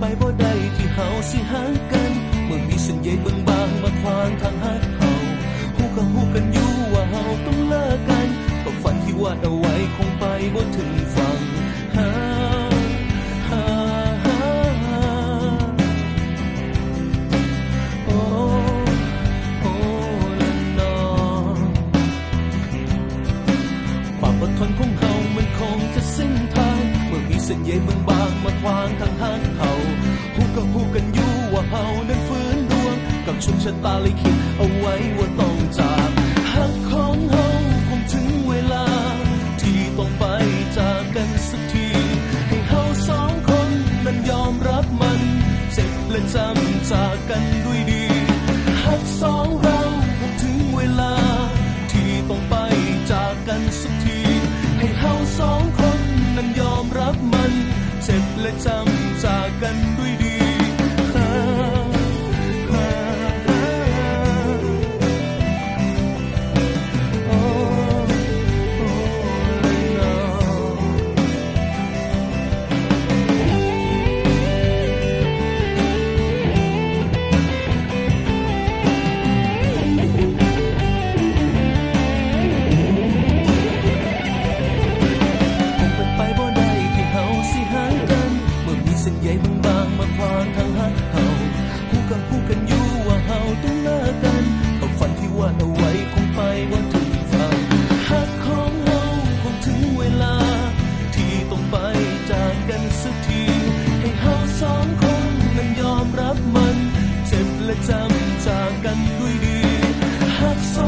ไปบ่ได้ที่เฮาสิหาางๆมาขวางทางหักเฮาฮู้ก็ฮู้กันอยู่ว่าเฮาต้องเลิกกันก็ฝันที่วาดเอาไว้คงไปบ่ถึงฝั่งหาหาหาโอ้โอ้ละนอความอดทนของเฮามันคงจะสิ้นทางเมื่อมีเส้นใยบางๆมาขวางทางหักเฮาฮู้ก็ฮู้ โชคชะตาลิขิตเอาไว้ว่าต้องจากหักของเฮาคงถึงเวลา ที่ต้องไปจากกันสักที ให้เฮาสองคนนั้นยอมรับมันเจ็บและจำจากกันด้วยดีหักสองเราคงถึงเวลา ที่ต้องไปจากกันสักที ให้เฮาสองคนนั้นยอมรับมันเจ็บและจำ มาขวางทางหักเฮาฮู้กันฮู้กันอยู่ว่าเฮาต้องเลิกกันกับฝันที่วาดเอาไว้คงไปว่าถึงฝั่งหักของเฮาคงถึงเวลา ที่ต้องไปจากกันสักทีให้เฮาสองคนนั้นยอมรับมัน เจ็บและจำจากกันด้วยดีหักสอง